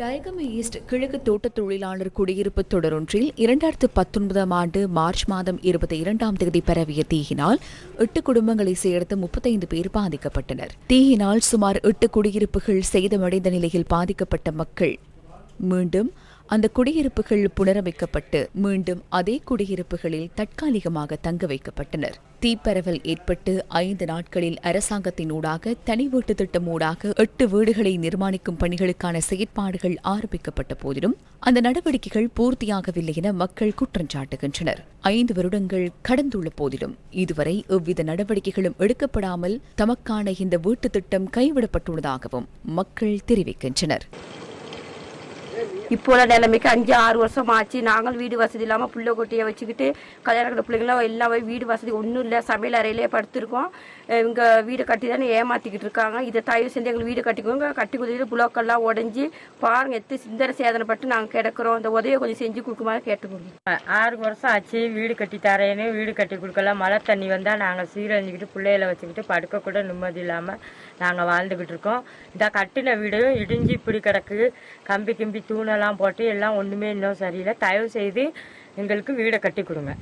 Dayagama east கிழக்கு தோட்ட தொழிலாளர் குடியிருப்பு தொடரொன்றில் இரண்டாயிரத்து பத்தொன்பதாம் ஆண்டு மார்ச் மாதம் இருபத்தி இரண்டாம் தேதி பரவிய தீயினால் எட்டு குடும்பங்களை சேர்த்து முப்பத்தைந்து பேர் பாதிக்கப்பட்டனர். தீயினால் சுமார் எட்டு குடியிருப்புகள் சேதமடைந்த நிலையில் பாதிக்கப்பட்ட மக்கள் மீண்டும் அந்த குடியிருப்புகள் புனரமைக்கப்பட்டு மீண்டும் அதே குடியிருப்புகளில் தற்காலிகமாக தங்க வைக்கப்பட்டனர். தீப்பரவல் ஏற்பட்டு ஐந்து நாட்களில் அரசாங்கத்தினூடாக தனி வீட்டு திட்டம் ஊடாக எட்டு வீடுகளை நிர்மாணிக்கும் பணிகளுக்கான செயற்பாடுகள் ஆரம்பிக்கப்பட்ட போதிலும் அந்த நடவடிக்கைகள் பூர்த்தியாகவில்லை என மக்கள் குற்றம் சாட்டுகின்றனர். ஐந்து வருடங்கள் கடந்துள்ள போதிலும் இதுவரை எவ்வித நடவடிக்கைகளும் எடுக்கப்படாமல் தமக்கான இந்த வீட்டு திட்டம் கைவிடப்பட்டுள்ளதாகவும் மக்கள் தெரிவிக்கின்றனர். இப்போ உள்ள நிலைமைக்கு அஞ்சு ஆறு வருஷம் ஆச்சு நாங்கள் வீடு வசதி இல்லாமல் பிள்ளை கொட்டியை வச்சுக்கிட்டு கல்யாணம் கட்ட பிள்ளைங்களாம் எல்லாம் போய் வீடு வசதி ஒன்றும் இல்லை. சமையல் அறையிலே படுத்திருக்கோம். இவங்க வீடு கட்டி தானே ஏமாற்றிக்கிட்டு இருக்காங்க. இதை தயவு செஞ்சு எங்களுக்கு வீடு கட்டிக்கோங்க. கட்டி கொடுத்துட்டு புலோக்கெல்லாம் உடஞ்சி பாருங்க எத்து சிந்தனை சேதனைப்பட்டு நாங்கள் கிடக்கிறோம். இந்த உதவியை கொஞ்சம் செஞ்சு கொடுக்குமாறு கேட்டுக்கோங்க. ஆறு வருஷம் ஆச்சு வீடு கட்டி தரேன்னு வீடு கட்டி கொடுக்கல. மழை தண்ணி வந்தால் நாங்கள் சீரழிஞ்சிக்கிட்டு பிள்ளைகளை வச்சுக்கிட்டு படுக்க கூட நிம்மதி இல்லாமல் நாங்கள் வாழ்ந்துக்கிட்டு இருக்கோம். இந்த கட்டின வீடு இடிஞ்சு இப்படி கிடக்கு. கம்பி கிம்பி தூணெல்லாம் போட்டு எல்லாம் ஒன்றுமே இன்னும் சரியில்லை. தயவு செய்து எங்களுக்கு வீடை கட்டி கொடுங்க.